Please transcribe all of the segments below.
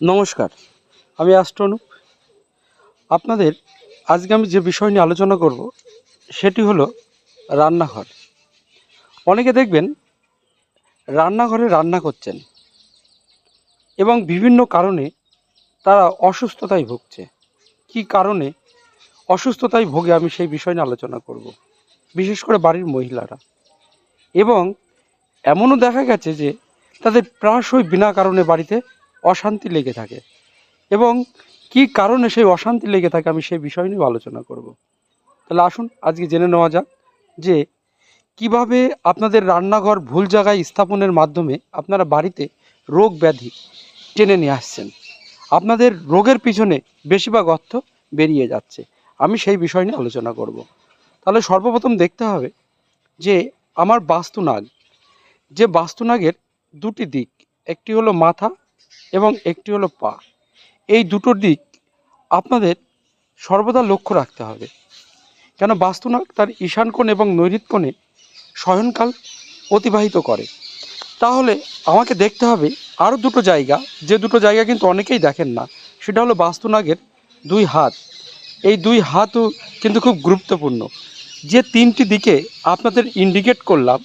নমস্কার, আমি অ্যাস্ট্রনুপ আপনাদের আজকে আমি যে বিষয় নিয়ে আলোচনা করব, সেটি হলো রান্নাঘর। অনেকে দেখবেন রান্নাঘরে রান্না করছেন এবং বিভিন্ন কারণে তারা অসুস্থতায় ভুগছে। কি কারণে অসুস্থতায় ভোগে আমি সেই বিষয় নিয়ে আলোচনা করব, বিশেষ করে বাড়ির মহিলারা। এবং এমনও দেখা গেছে যে তাদের প্রায়শই বিনা কারণে বাড়িতে অশান্তি লেগে থাকে। এবং কি কারণে সেই অশান্তি লেগে থাকে আমি সেই বিষয় নিয়ে আলোচনা করব। তাহলে আসুন, আজকে জেনে নেওয়া যাক যে কীভাবে আপনাদের রান্নাঘর ভুল জায়গায় স্থাপনের মাধ্যমে আপনারা বাড়িতে রোগ ব্যাধি টেনে নিয়ে আসছেন। আপনাদের রোগের পিছনে বেশিরভাগ অর্থ বেরিয়ে যাচ্ছে। আমি সেই বিষয় নিয়ে আলোচনা করব। তাহলে সর্বপ্রথম দেখতে হবে যে আমার বাস্তুনাগ, যে বাস্তুনাগের দুটি দিক, একটি হলো মাথা এবং একটি হলো পা। এই দুটো দিক আপনাদের সর্বদা লক্ষ্য রাখতে হবে। কেন বাস্তুনাগ তার ঈশান কোণ এবং নৈরিত কোণে শয়নকাল অতিবাহিত করে। তাহলে আমাকে দেখতে হবে আরও দুটো জায়গা। যে দুটো জায়গা কিন্তু অনেকেই দেখেন না, সেটা হলো বাস্তুনাগের দুই হাত। এই দুই হাতও কিন্তু খুব গুরুত্বপূর্ণ। যে তিনটি দিকে আপনাদের ইন্ডিকেট করলাম,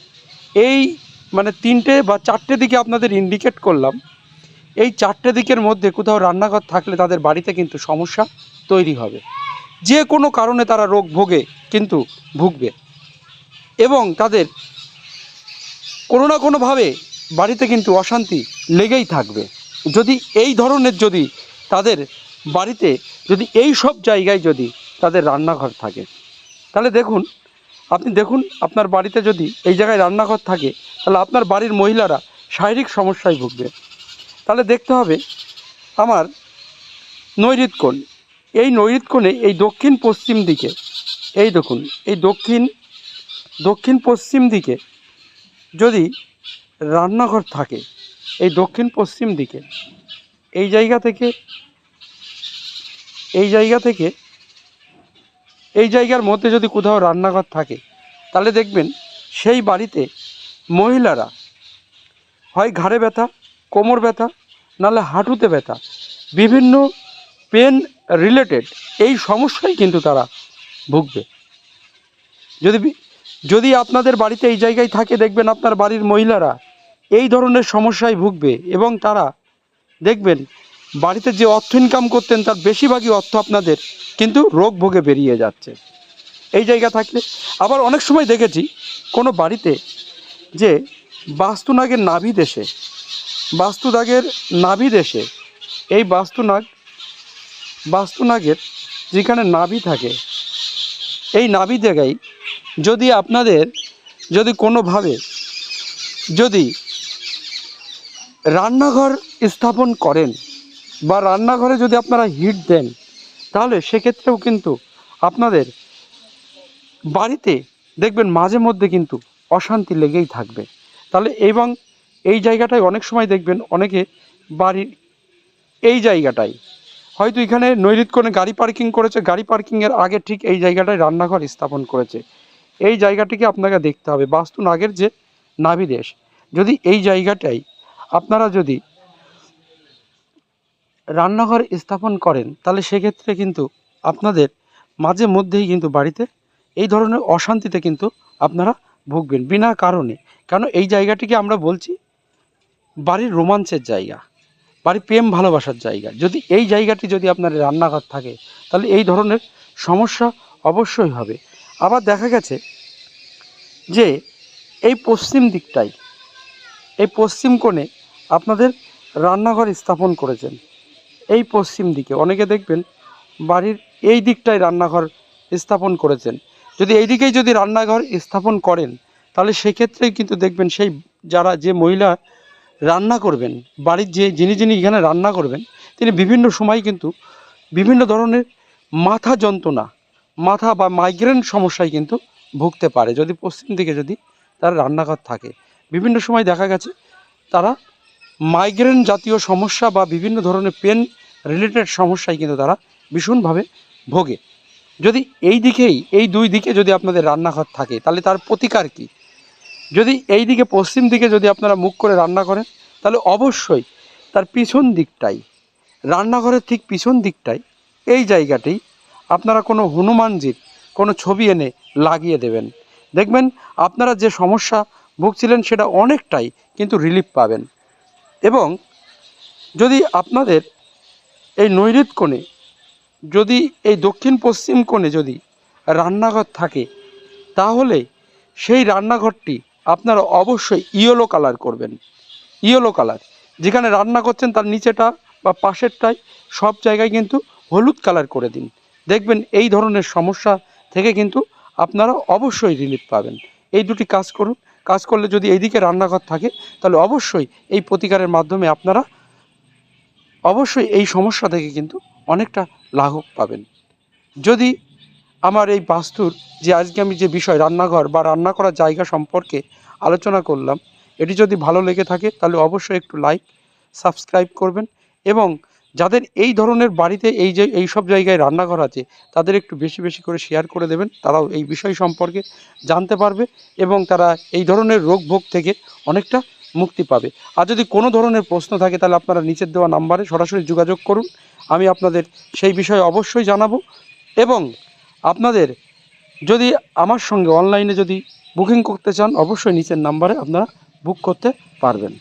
এই মানে তিনটে বা চারটে দিকে আপনাদের ইন্ডিকেট করলাম এই চারটে দিকের মধ্যে কোথাও রান্নাঘর থাকলে তাদের বাড়িতে কিন্তু সমস্যা তৈরি হবে। যে কোনো কারণে তারা রোগ ভোগে কিন্তু ভুগবে। এবং তাদের কোনো না কোনোভাবে বাড়িতে কিন্তু অশান্তি লেগেই থাকবে। যদি এই ধরনের যদি তাদের বাড়িতে যদি এই সব জায়গায় যদি তাদের রান্নাঘর থাকে, তাহলে দেখুন, আপনি দেখুন আপনার বাড়িতে যদি এই জায়গায় রান্নাঘর থাকে, তাহলে আপনার বাড়ির মহিলারা শারীরিক সমস্যায় ভুগবে। তাহলে দেখতে হবে আমার নৈরিত কোণ। এই নৈরিত কোণে এই দক্ষিণ পশ্চিম দিকে, এই দেখুন, এই দক্ষিণ দক্ষিণ পশ্চিম দিকে যদি রান্নাঘর থাকে, এই দক্ষিণ পশ্চিম দিকে, এই জায়গা থেকে, এই জায়গা থেকে, এই জায়গার মধ্যে যদি কোথাও রান্নাঘর থাকে, তাহলে দেখবেন সেই বাড়িতে মহিলারা হয় ঘাড়ে ব্যথা কোমর ব্যথা, নাহলে হাঁটুতে ব্যথা, বিভিন্ন পেন রিলেটেড এই সমস্যায় কিন্তু তারা ভুগবে। যদি যদি আপনাদের বাড়িতে এই জায়গায় থাকে, দেখবেন আপনার বাড়ির মহিলারা এই ধরনের সমস্যায় ভুগবে এবং তারা দেখবেন বাড়িতে যে অর্থ ইনকাম করতেন, তার বেশিরভাগই অর্থ আপনাদের কিন্তু রোগ ভোগে বেরিয়ে যাচ্ছে। এই জায়গা থাকলে আবার অনেক সময় দেখেছি, কোনো বাড়িতে যে বাস্তুনাগের নাভি দেশে বাস্তুনাগের নাভি দেশে। এই বাস্তুনাগ বাস্তুনাগের যেখানে নাভি থাকে, এই নাভি জায়গায় যদি আপনাদের যদি কোনোভাবে যদি রান্নাঘর স্থাপন করেন বা রান্নাঘরে যদি আপনারা হিট দেন, তাহলে সেক্ষেত্রেও কিন্তু আপনাদের বাড়িতে দেখবেন মাঝে মধ্যে কিন্তু অশান্তি লেগেই থাকবে। তাহলে এবং এই জায়গাটায় অনেক সময় দেখবেন অনেকে বাড়ির এই জায়গাটায়। হয়তো এখানে নৈরিত কোণে গাড়ি পার্কিং করেছে, গাড়ি পার্কিংয়ের আগে ঠিক এই জায়গাটায় রান্নাঘর স্থাপন করেছে। এই জায়গাটিকে আপনাকে দেখতে হবে। বাস্তু নাগের যে নাভিদেশ যদি এই জায়গাটাই আপনারা যদি রান্নাঘর স্থাপন করেন, তাহলে সেক্ষেত্রে কিন্তু আপনাদের মাঝে মধ্যেই কিন্তু বাড়িতে এই ধরনের অশান্তিতে কিন্তু আপনারা ভুগবেন। বিনা কারণে। কেন এই জায়গাটিকে আমরা বলছি বাড়ির রোমাঞ্চের জায়গা, বাড়ির প্রেম ভালোবাসার জায়গা। যদি এই জায়গাটি যদি আপনার রান্নাঘর থাকে, তাহলে এই ধরনের সমস্যা অবশ্যই হবে। আবার দেখা গেছে যে এই পশ্চিম দিকটাই, এই পশ্চিম কোণে আপনাদের রান্নাঘর স্থাপন করেছেন। এই পশ্চিম দিকে অনেকে দেখবেন বাড়ির এই দিকটায় রান্নাঘর স্থাপন করেছেন। যদি এই দিকেই যদি রান্নাঘর স্থাপন করেন, তাহলে সেক্ষেত্রেই কিন্তু দেখবেন সেই যারা যে মহিলা রান্না করবেন, বাড়ির যে যিনি যিনি এখানে রান্না করবেন, তিনি বিভিন্ন সময় কিন্তু বিভিন্ন ধরনের মাথা যন্ত্রণা, মাথা বা মাইগ্রেন সমস্যায় কিন্তু ভুগতে পারে। যদি পশ্চিম দিকে যদি তার রান্নাঘর থাকে, বিভিন্ন সময় দেখা গেছে তারা মাইগ্রেন জাতীয় সমস্যা বা বিভিন্ন ধরনের পেন রিলেটেড সমস্যায় কিন্তু তারা ভীষণভাবে ভোগে। যদি এই দিকেই, এই দুই দিকে যদি আপনাদের রান্নাঘর থাকে, তাহলে তার প্রতিকার কী? যদি এই দিকে পশ্চিম দিকে যদি আপনারা মুখ করে রান্না করেন, তাহলে অবশ্যই তার পিছন দিকটাই, রান্নাঘরের ঠিক পিছন দিকটায় এই জায়গাতেই আপনারা কোনো হনুমানজির কোনো ছবি এনে লাগিয়ে দেবেন। দেখবেন আপনারা যে সমস্যা ভুগছিলেন সেটা অনেকটাই কিন্তু রিলিফ পাবেন। এবং যদি আপনাদের এই নৈঋত কোণে, যদি এই দক্ষিণ পশ্চিম কোণে যদি রান্নাঘর থাকে, তাহলে সেই রান্নাঘরটি আপনারা অবশ্যই ইয়েলো কালার করবেন। Yellow colour. যেখানে রান্না করছেন তার নিচেটা বা পাশেরটায় সব জায়গায় কিন্তু হলুদ কালার করে দিন। দেখবেন এই ধরনের সমস্যা থেকে কিন্তু আপনারা অবশ্যই রিলিফ পাবেন। এই দুটি কাজ করুন। কাজ করলে যদি এইদিকে রান্নাঘর থাকে, তাহলে অবশ্যই এই প্রতিকারের মাধ্যমে আপনারা অবশ্যই এই সমস্যা থেকে কিন্তু অনেকটা লাঘব পাবেন। যদি আমার এই বাস্তুর যে আজকে আমি যে বিষয় রান্নাঘর বা রান্না করার জায়গা সম্পর্কে আলোচনা করলাম, এটি যদি ভালো লেগে থাকে তাহলে অবশ্যই একটু লাইক সাবস্ক্রাইব করবেন এবং যাদের এই ধরনের বাড়িতে এই যে, এই সব জায়গায় রান্নাঘর আছে, তাদের একটু বেশি বেশি করে শেয়ার করে দেবেন। তারাও এই বিষয় সম্পর্কে জানতে পারবে এবং তারা এই ধরনের রোগ ভোগ থেকে অনেকটা মুক্তি পাবে। আর যদি কোনো ধরনের প্রশ্ন থাকে তাহলে আপনারা নিচের দেওয়া নাম্বারে সরাসরি যোগাযোগ করুন। আমি আপনাদের সেই বিষয়ে অবশ্যই জানাব এবং আপনাদের যদি আমার সঙ্গে অনলাইনে যদি বুকিং করতে চান, অবশ্যই নিচের নাম্বারে আপনারা বুক করতে পারবেন।